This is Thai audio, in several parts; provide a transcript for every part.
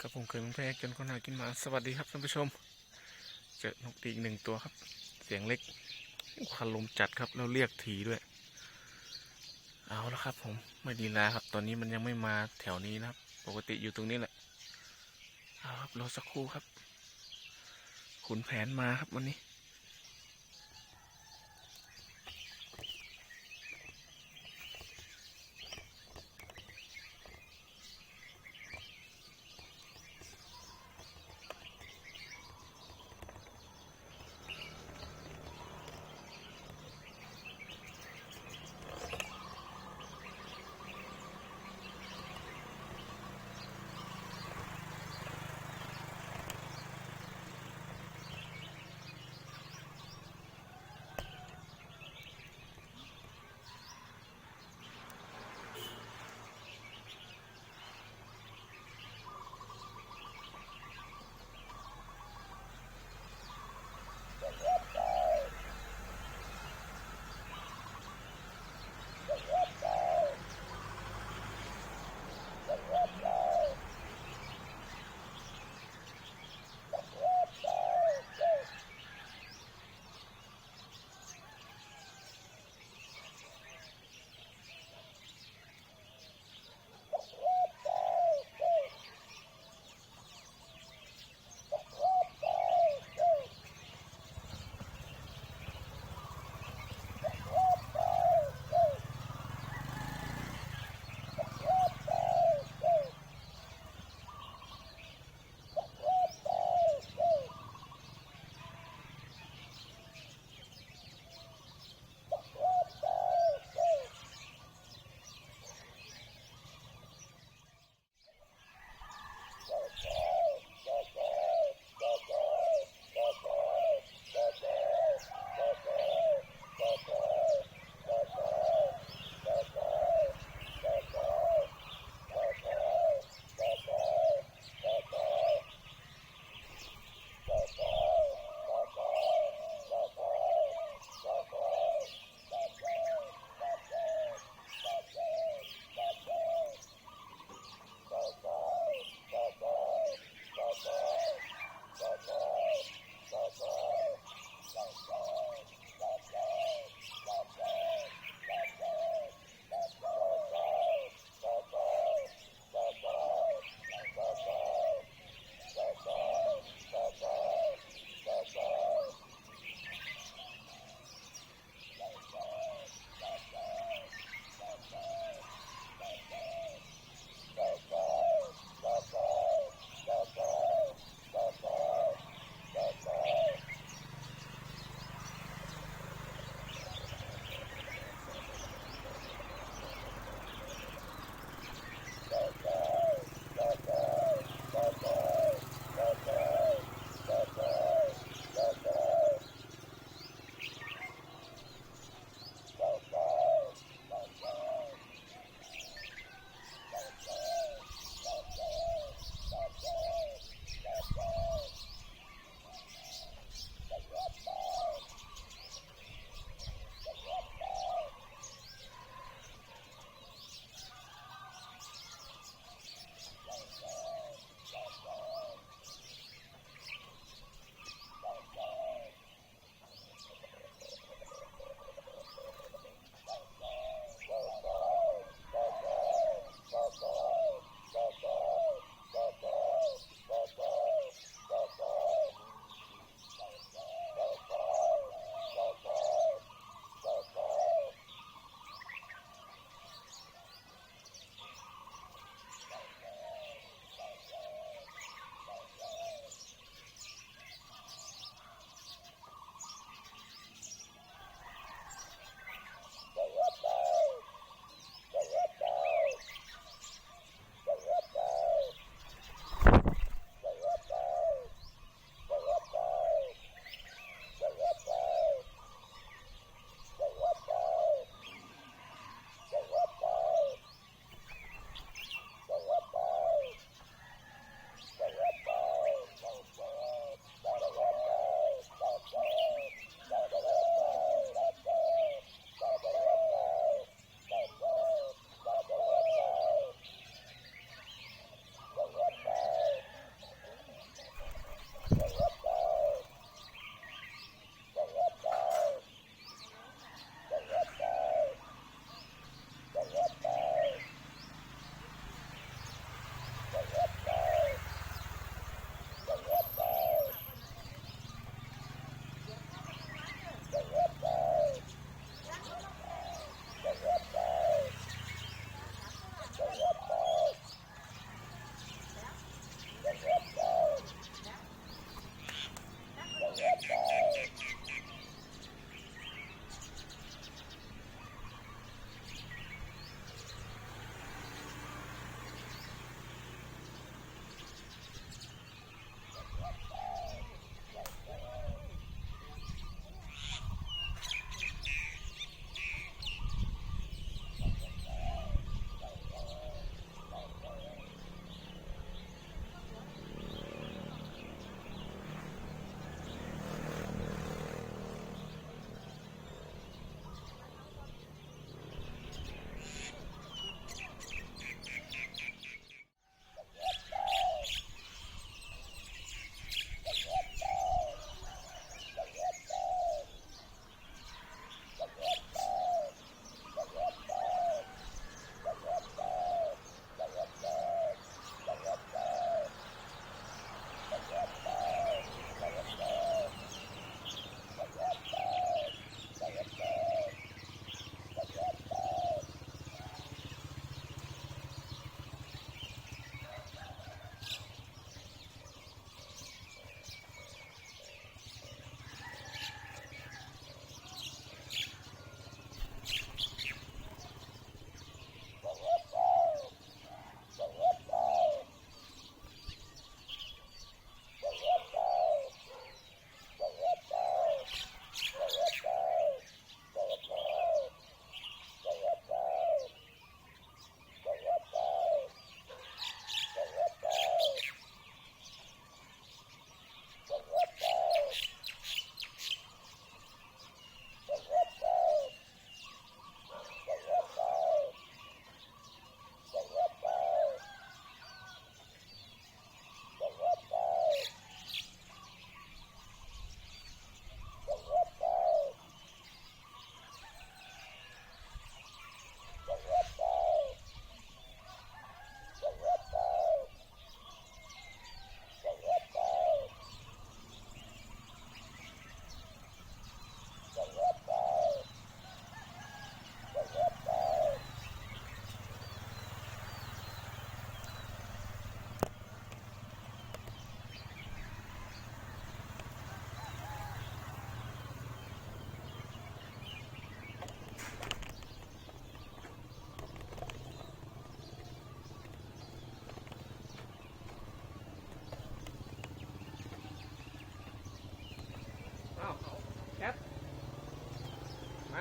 กับผมเคยมึงแพ้จนคนหากินหมาสวัสดีครับท่านผู้ชม เจอนกตีอีกหนึ่งตัวครับ เสียงเล็กคันลมจัดครับแล้วเรียกถีด้วย เอาละครับ ผมไม่ดีแล้วครับ ตอนนี้มันยังไม่มาแถวนี้นะครับ ปกติอยู่ตรงนี้แหละเอาครับรอสักครู่ครับ ขุนแผนมาครับวันนี้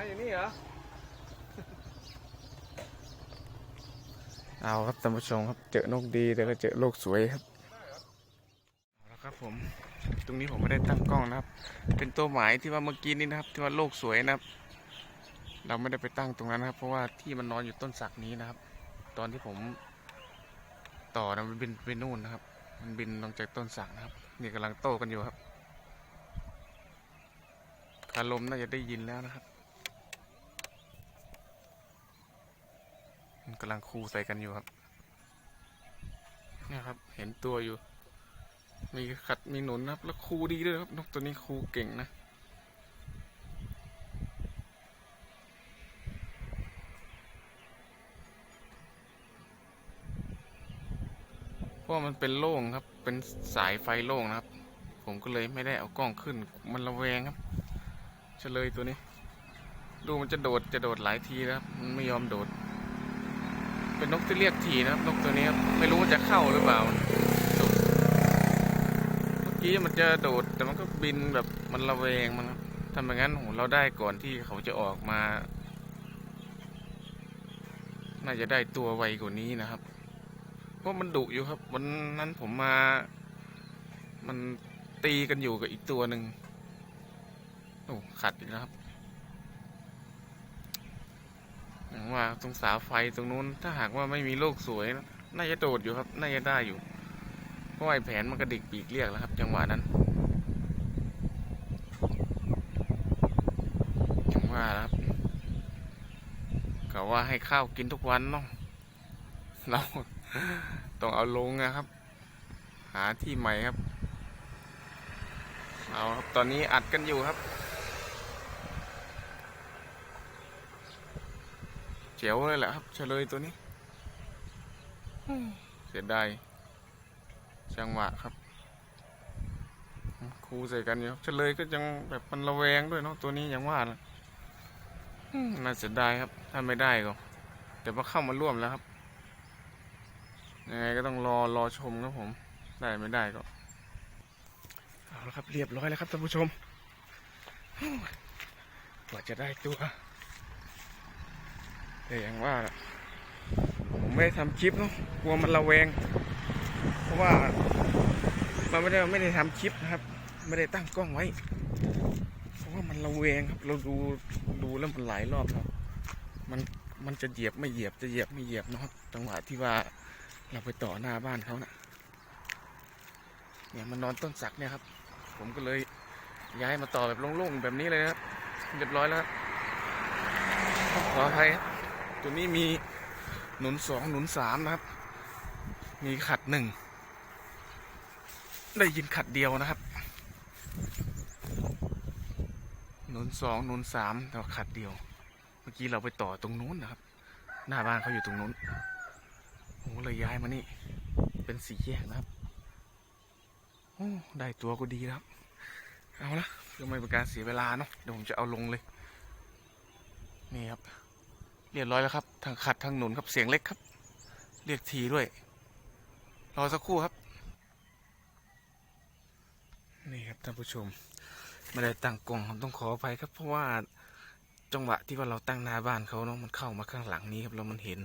อยู่นี่เหรอ เอาครับท่านผู้ชมครับเจอนกดีแต่ก็เจอโลกสวยครับเอาละครับผม ตรงนี้ผมไม่ได้ตั้งกล้องนะครับ เป็นตัวหมายที่ว่าเมื่อกี้นี้นะครับ ที่ว่าโลกสวยนะครับ เราไม่ได้ไปตั้งตรงนั้นนะครับ เพราะว่าที่มันนอนอยู่ต้นสักนี้นะครับ ตอนที่ผม ต่อนะมันบินไปนู่นนะครับ มันบินลงจากต้นสักนะครับ นี่กำลังโต้กันอยู่ครับคาลมน่าจะได้ยินแล้วนะครับ มัน กำลังคูใส่กันอยู่ครับ เนี่ยครับ เห็นตัวอยู่ มีขัดมีหนุนนะครับ แล้วคูดีด้วยครับ นกตัวนี้คูเก่งนะเพราะมันเป็นโล่งครับ เป็นสายไฟโล่งนะครับ ผมก็เลยไม่ได้เอากล้องขึ้น มันระแวงครับ เฉลยตัวนี้ ดูมันจะโดดจะโดดหลายทีนะครับ มันไม่ยอมโดด เป็นนกที่เรียกทีนะครับนกตัวนี้ครับไม่รู้ว่าจะเข้าหรือเปล่าเมื่อกี้มันจะโดดแต่มันก็บินแบบมันระแวงมันครับทำอย่างนั้นโหเราได้ก่อนที่เขาจะออกมา น่าจะได้ตัวไวกว่านี้นะครับเพราะมันดุอยู่ครับ วันนั้นผมมา มันตีกันอยู่กับอีกตัวหนึ่งโอ้ขัดอีกแล้วครับอย่าง ว่าตรงเสาไฟตรงนู้น ถ้าหากว่าไม่มีโลกสวย น่าจะโดดอยู่ครับ น่าจะได้อยู่ เพราะไอ้แผนมันกระดิกปีกเรียกแล้วครับ จังหวะนั้นจังว่าครับกะว่าให้ข้าวกินทุกวันเนาะเราต้องเอาลงนะครับ หาที่ใหม่ครับ เอาครับ ตอนนี้อัดกันอยู่ครับ เจ๋วเลยแหละครับเฉลยตัวนี้เสียดายจังหวะครับครูใส่กันอยู่เฉลยก็ยังแบบมันระแวงด้วยเนาะตัวนี้ยังว่านะน่าเสียดายครับ ถ้าไม่ได้ก็แต่ว่าเข้ามาร่วมแล้วครับยังไงก็ต้องรอรอชมครับผม ได้ไม่ได้ก็เอาละครับเรียบร้อยแล้วครับท่านผู้ชมกว่าจะได้ตัว แต่อย่างว่าผมไม่ได้ทำคลิปเนาะกลัวมันระแวง เพราะว่ามันไม่ได้ไม่ได้ทำคลิปนะครับ ไม่ได้ตั้งกล้องไว้ เพราะว่ามันระแวงครับ เราดูดูแล้วมันหลายรอบแล้วมันมันจะเหยียบไม่เหยียบจะเหยียบไม่เหยียบเนาะครับจังหวะที่ว่าเราไปต่อหน้าบ้านเขานะ่ะเนี่ยมันนอนต้นสักเนี่ยครับ ผมก็เลยย้ายมาต่อแบบโล่งๆแบบนี้เลยนะครับเรียบร้อยแล้วขออภัยครับ ตัวนี้มีหนุนสองหนุนสามนะครับ มีขัดหนึ่งได้ยินขัดเดียวนะครับ หนุนสองหนุนสามแต่ขัดเดียว เมื่อกี้เราไปต่อตรงนู้นนะครับ หน้าบ้านเขาอยู่ตรงนู้นผมก็เลยย้ายมานี่ เป็นสีแยกนะครับโอ้ได้ตัวก็ดีนะครับ เอาละเพื่อไม่เป็นการเสียเวลาเนาะเดี๋ยวผมจะเอาลงเลย นี่ครับ เรียบร้อยแล้วครับ ทางขัดทางหนุนครับเสียงเล็กครับ เรียกทีด้วย รอสักครู่ครับ นี่ครับท่านผู้ชมไม่ได้ตั้งกล้องผมต้องขออภัยครับเพราะว่าจังหวะที่ว่าเราตั้งหน้าบ้านเขาเนาะมันเข้ามาข้างหลังนี้ครับแล้วมันเห็น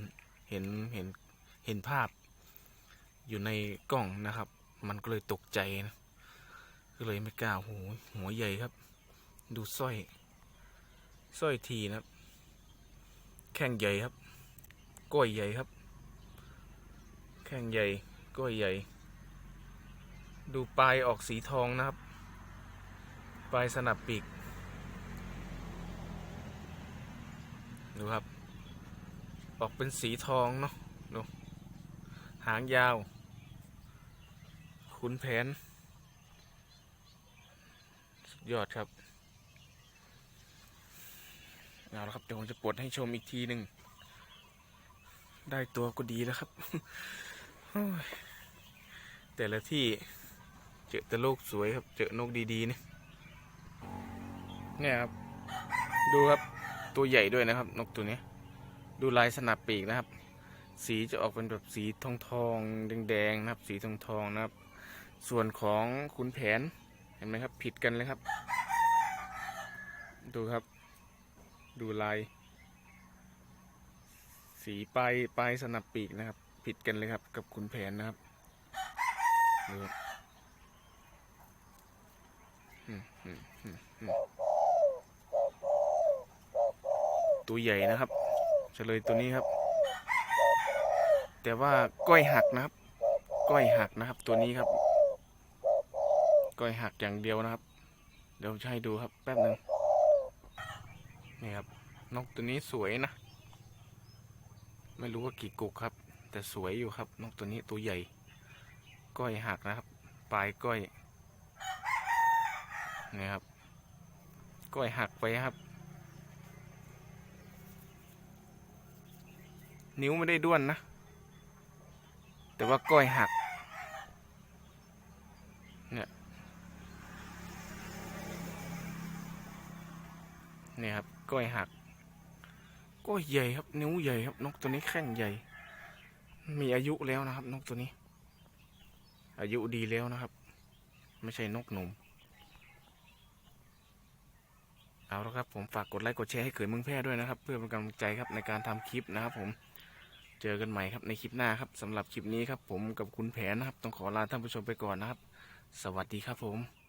เห็นเห็นเห็นภาพ อยู่ในกล้องนะครับ มันก็เลยตกใจนะก็เลยไม่กล้าโหหัวใหญ่ครับ ดูสร้อยสร้อยทีนะครับ แข้งใหญ่ครับ ก้อยใหญ่ครับ แข้งใหญ่ ก้อยใหญ่ ดูปลายออกสีทองนะครับ ปลายสนับปีก ดูครับ ออกเป็นสีทองเนาะ ดู หางยาว ขุนแผน สุดยอดครับ เอาละครับเดี๋ยวผมจะปลดให้ชมอีกทีหนึ่ง ได้ตัวก็ดีแล้วครับ แต่ละที่เจอแต่โลกสวยครับ เจอนกดีๆเนี่ยเนี่ยครับ ดูครับตัวใหญ่ด้วยนะครับ นกตัวนี้ ดูลายสนับปีกนะครับ สีจะออกเป็นแบบสีทองทองแดงๆนะครับ สีทองทองนะครับ ส่วนของขุนแผนเห็นไหมครับ ผิดกันเลยครับ ดูครับ ดูลาย สีปลายปลายสนับปีกนะครับ ผิดกันเลยครับกับคุณแผนนะครับดูครับอืมอืมอืมอืมตัวใหญ่นะครับ เฉลยตัวนี้ครับ แต่ว่าก้อยหักนะครับ ก้อยหักนะครับ ตัวนี้ครับ ก้อยหักอย่างเดียวนะครับ เดี๋ยวจะให้ดูครับแป๊บหนึ่ง นี่ครับ นกตัวนี้สวยนะ ไม่รู้ว่ากี่กุกครับ แต่สวยอยู่ครับ นกตัวนี้ตัวใหญ่ ก้อยหักนะครับ ปลายก้อยนี่ครับ ก้อยหักไปครับ นิ้วไม่ได้ด้วนนะ แต่ว่าก้อยหัก เนี่ย เนี่ยครับก้อยหักก้อยใหญ่ครับ นิ้วใหญ่ครับ นกตัวนี้แข้งใหญ่ มีอายุแล้วนะครับ นกตัวนี้ อายุดีแล้วนะครับ ไม่ใช่นกหนุ่มเอาละครับผมฝากกดไลค์กดแชร์ให้เขยเมืองแพร่ด้วยนะครับ เพื่อเป็นกำลังใจครับในการทำคลิปนะครับ ผมเจอกันใหม่ครับในคลิปหน้าครับสำหรับคลิปนี้ครับ ผมกับคุณแผนนะครับ ต้องขอลาท่านผู้ชมไปก่อนนะครับ สวัสดีครับผม